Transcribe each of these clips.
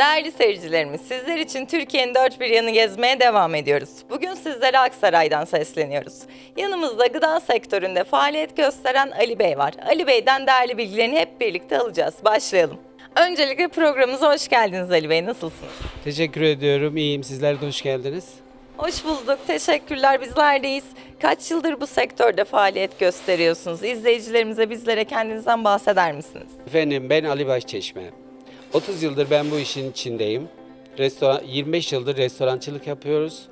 Değerli seyircilerimiz, sizler için Türkiye'nin dört bir yanı gezmeye devam ediyoruz. Bugün sizlere Aksaray'dan sesleniyoruz. Yanımızda gıda sektöründe faaliyet gösteren Ali Bey var. Ali Bey'den değerli bilgilerini hep birlikte alacağız. Başlayalım. Öncelikle programımıza hoş geldiniz Ali Bey. Nasılsınız? Teşekkür ediyorum. İyiyim. Sizler de hoş geldiniz. Hoş bulduk. Teşekkürler. Bizlerdeyiz. Kaç yıldır bu sektörde faaliyet gösteriyorsunuz? İzleyicilerimize bizlere kendinizden bahseder misiniz? Efendim ben Ali Başçeşme. 30 yıldır ben bu işin içindeyim. Restoran 25 yıldır restorancılık yapıyoruz.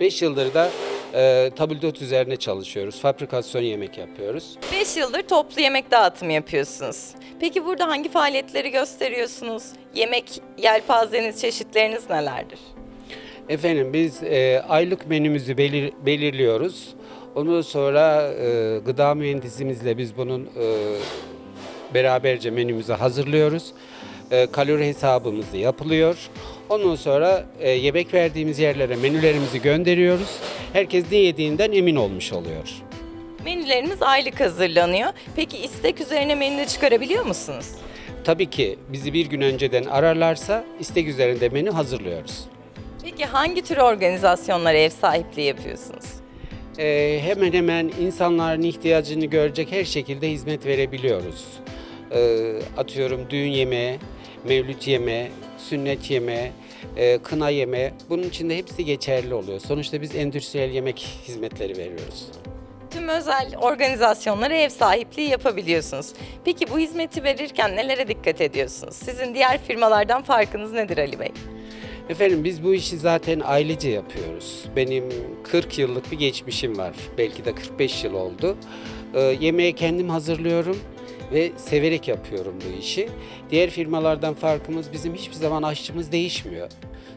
5 yıldır da e, tabldot üzerine çalışıyoruz. Fabrikasyon yemek yapıyoruz. 5 yıldır toplu yemek dağıtımı yapıyorsunuz. Peki burada hangi faaliyetleri gösteriyorsunuz? Yemek yelpazeniz, çeşitleriniz nelerdir? Efendim biz e, aylık menümüzü belir- belirliyoruz. Ondan sonra e, gıda mühendisimizle biz bunun e, beraberce menümüzü hazırlıyoruz. E, kalori hesabımız yapılıyor. Ondan sonra e, yemek verdiğimiz yerlere menülerimizi gönderiyoruz. Herkes ne yediğinden emin olmuş oluyor. Menülerimiz aylık hazırlanıyor. Peki istek üzerine menü çıkarabiliyor musunuz? Tabii ki bizi bir gün önceden ararlarsa istek üzerinde menü hazırlıyoruz. Peki hangi tür organizasyonlara ev sahipliği yapıyorsunuz? Ee, hemen hemen insanların ihtiyacını görecek her şekilde hizmet verebiliyoruz. Ee, atıyorum düğün yemeği, mevlüt yemeği, sünnet yemeği, e, kına yemeği bunun içinde hepsi geçerli oluyor. Sonuçta biz endüstriyel yemek hizmetleri veriyoruz. Tüm özel organizasyonlara ev sahipliği yapabiliyorsunuz. Peki bu hizmeti verirken nelere dikkat ediyorsunuz? Sizin diğer firmalardan farkınız nedir Ali Bey? Efendim biz bu işi zaten ailece yapıyoruz. Benim 40 yıllık bir geçmişim var. Belki de 45 yıl oldu. Ee, yemeği kendim hazırlıyorum ve severek yapıyorum bu işi. Diğer firmalardan farkımız bizim hiçbir zaman aşçımız değişmiyor.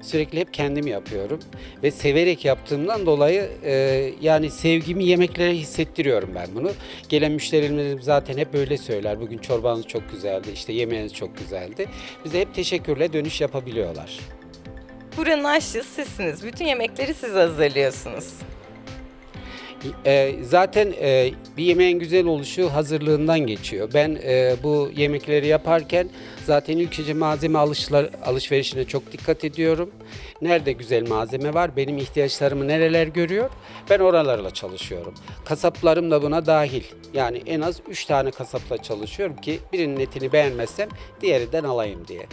Sürekli hep kendim yapıyorum ve severek yaptığımdan dolayı e, yani sevgimi yemeklere hissettiriyorum ben bunu. Gelen müşterilerimiz zaten hep böyle söyler. Bugün çorbanız çok güzeldi, işte yemeğiniz çok güzeldi. Bize hep teşekkürle dönüş yapabiliyorlar. Buranın aşçısı sizsiniz. Bütün yemekleri siz hazırlıyorsunuz. E, zaten e, bir yemeğin güzel oluşu hazırlığından geçiyor. Ben e, bu yemekleri yaparken zaten ilk önce malzeme alışlar, alışverişine çok dikkat ediyorum. Nerede güzel malzeme var, benim ihtiyaçlarımı nereler görüyor, ben oralarla çalışıyorum. Kasaplarım da buna dahil. Yani en az 3 tane kasapla çalışıyorum ki birinin etini beğenmezsem diğerinden alayım diye.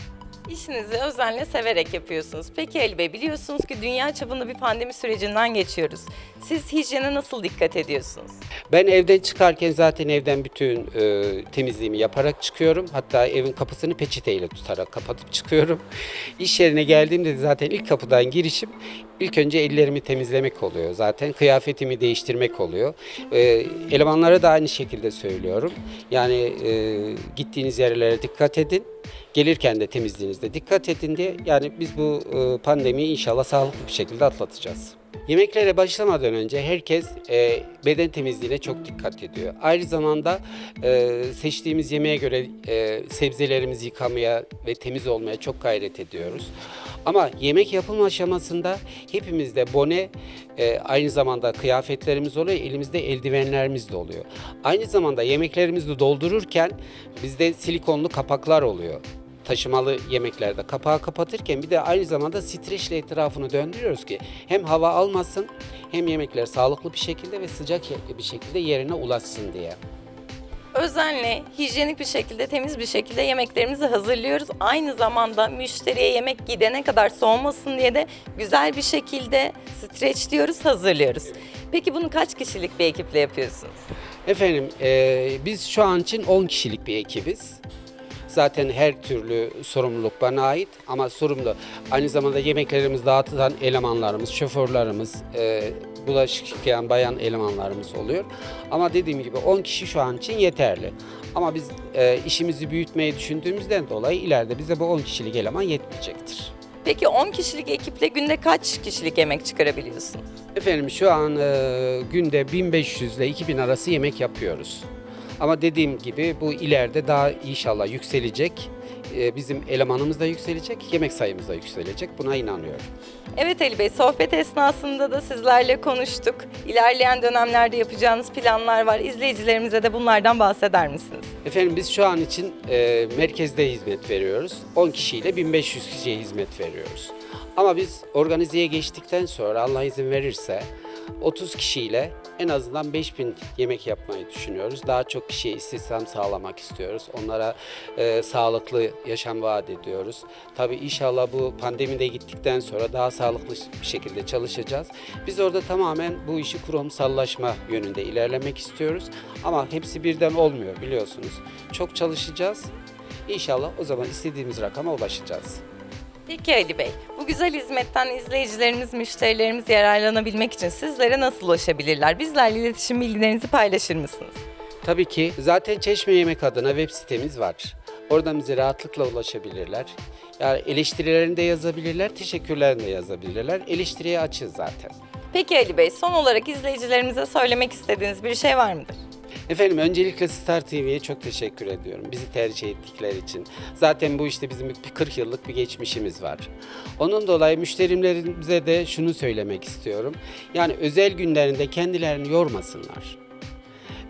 İşinizi özenle severek yapıyorsunuz. Peki Ali Bey biliyorsunuz ki dünya çapında bir pandemi sürecinden geçiyoruz. Siz hijyene nasıl dikkat ediyorsunuz? Ben evden çıkarken zaten evden bütün e, temizliğimi yaparak çıkıyorum. Hatta evin kapısını peçeteyle tutarak kapatıp çıkıyorum. İş yerine geldiğimde de zaten ilk kapıdan girişim ilk önce ellerimi temizlemek oluyor. Zaten kıyafetimi değiştirmek oluyor. E, elemanlara da aynı şekilde söylüyorum. Yani e, gittiğiniz yerlere dikkat edin. Gelirken de temizliğinizde dikkat edin diye. Yani biz bu e, pandemiyi inşallah sağlıklı bir şekilde atlatacağız. Yemeklere başlamadan önce herkes e, beden temizliğine çok dikkat ediyor. Aynı zamanda e, seçtiğimiz yemeğe göre e, sebzelerimizi yıkamaya ve temiz olmaya çok gayret ediyoruz. Ama yemek yapım aşamasında hepimizde bone, e, aynı zamanda kıyafetlerimiz oluyor, elimizde eldivenlerimiz de oluyor. Aynı zamanda yemeklerimizi doldururken bizde silikonlu kapaklar oluyor taşımalı yemeklerde kapağı kapatırken bir de aynı zamanda streçle etrafını döndürüyoruz ki hem hava almasın hem yemekler sağlıklı bir şekilde ve sıcak bir şekilde yerine ulaşsın diye. Özenle, hijyenik bir şekilde, temiz bir şekilde yemeklerimizi hazırlıyoruz. Aynı zamanda müşteriye yemek gidene kadar soğumasın diye de güzel bir şekilde streçliyoruz, hazırlıyoruz. Peki bunu kaç kişilik bir ekiple yapıyorsunuz? Efendim eee, biz şu an için 10 kişilik bir ekibiz. Zaten her türlü sorumluluk bana ait ama sorumlu aynı zamanda yemeklerimizi dağıtılan elemanlarımız, şoförlerimiz, eee bulaşık yıkayan bayan elemanlarımız oluyor. Ama dediğim gibi 10 kişi şu an için yeterli. Ama biz eee, işimizi büyütmeyi düşündüğümüzden dolayı ileride bize bu 10 kişilik eleman yetmeyecektir. Peki 10 kişilik ekiple günde kaç kişilik yemek çıkarabiliyorsunuz? Efendim şu an eee, günde 1500 ile 2000 arası yemek yapıyoruz. Ama dediğim gibi bu ileride daha inşallah yükselecek. e, bizim elemanımız da yükselecek, yemek sayımız da yükselecek. Buna inanıyorum. Evet Ali Bey, sohbet esnasında da sizlerle konuştuk. İlerleyen dönemlerde yapacağınız planlar var. İzleyicilerimize de bunlardan bahseder misiniz? Efendim biz şu an için e, merkezde hizmet veriyoruz. 10 kişiyle 1500 kişiye hizmet veriyoruz. Ama biz organizeye geçtikten sonra Allah izin verirse 30 kişiyle en azından 5000 yemek yapmayı düşünüyoruz. Daha çok kişiye istihdam sağlamak istiyoruz. Onlara e, sağlıklı yaşam vaat ediyoruz. Tabii inşallah bu pandemide gittikten sonra daha sağlıklı bir şekilde çalışacağız. Biz orada tamamen bu işi kurumsallaşma yönünde ilerlemek istiyoruz. Ama hepsi birden olmuyor biliyorsunuz. Çok çalışacağız. İnşallah o zaman istediğimiz rakama ulaşacağız. Peki Ali Bey, bu güzel hizmetten izleyicilerimiz, müşterilerimiz yararlanabilmek için sizlere nasıl ulaşabilirler? Bizlerle iletişim bilgilerinizi paylaşır mısınız? Tabii ki zaten Çeşme Yemek adına web sitemiz var. Oradan bize rahatlıkla ulaşabilirler. Yani eleştirilerini de yazabilirler, teşekkürlerini de yazabilirler. Eleştiriye açız zaten. Peki Ali Bey, son olarak izleyicilerimize söylemek istediğiniz bir şey var mıdır? Efendim öncelikle Star TV'ye çok teşekkür ediyorum. Bizi tercih ettikleri için. Zaten bu işte bizim bir 40 yıllık bir geçmişimiz var. Onun dolayı müşterilerimize de şunu söylemek istiyorum. Yani özel günlerinde kendilerini yormasınlar.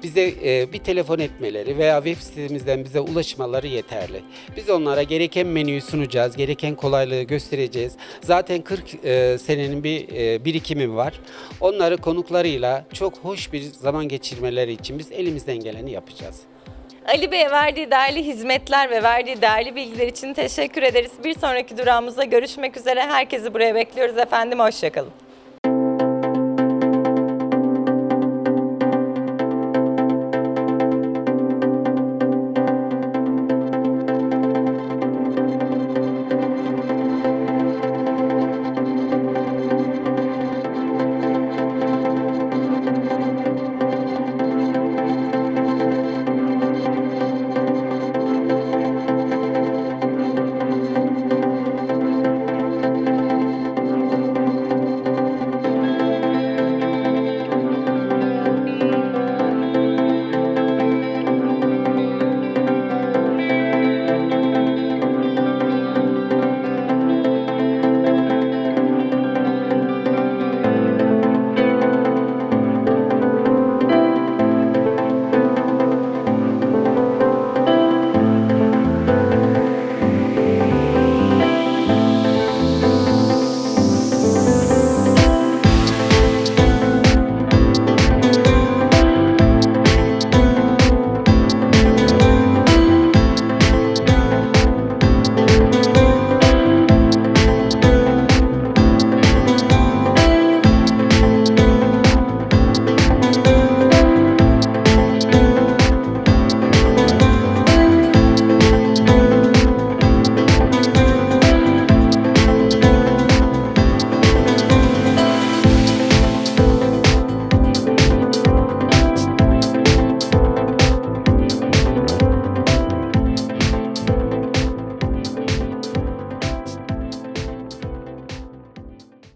Bize e, bir telefon etmeleri veya web sitemizden bize ulaşmaları yeterli. Biz onlara gereken menüyü sunacağız, gereken kolaylığı göstereceğiz. Zaten 40 e, senenin bir e, birikimi var. Onları konuklarıyla çok hoş bir zaman geçirmeleri için biz elimizden geleni yapacağız. Ali Bey'e verdiği değerli hizmetler ve verdiği değerli bilgiler için teşekkür ederiz. Bir sonraki durağımızda görüşmek üzere. Herkesi buraya bekliyoruz efendim. Hoşçakalın.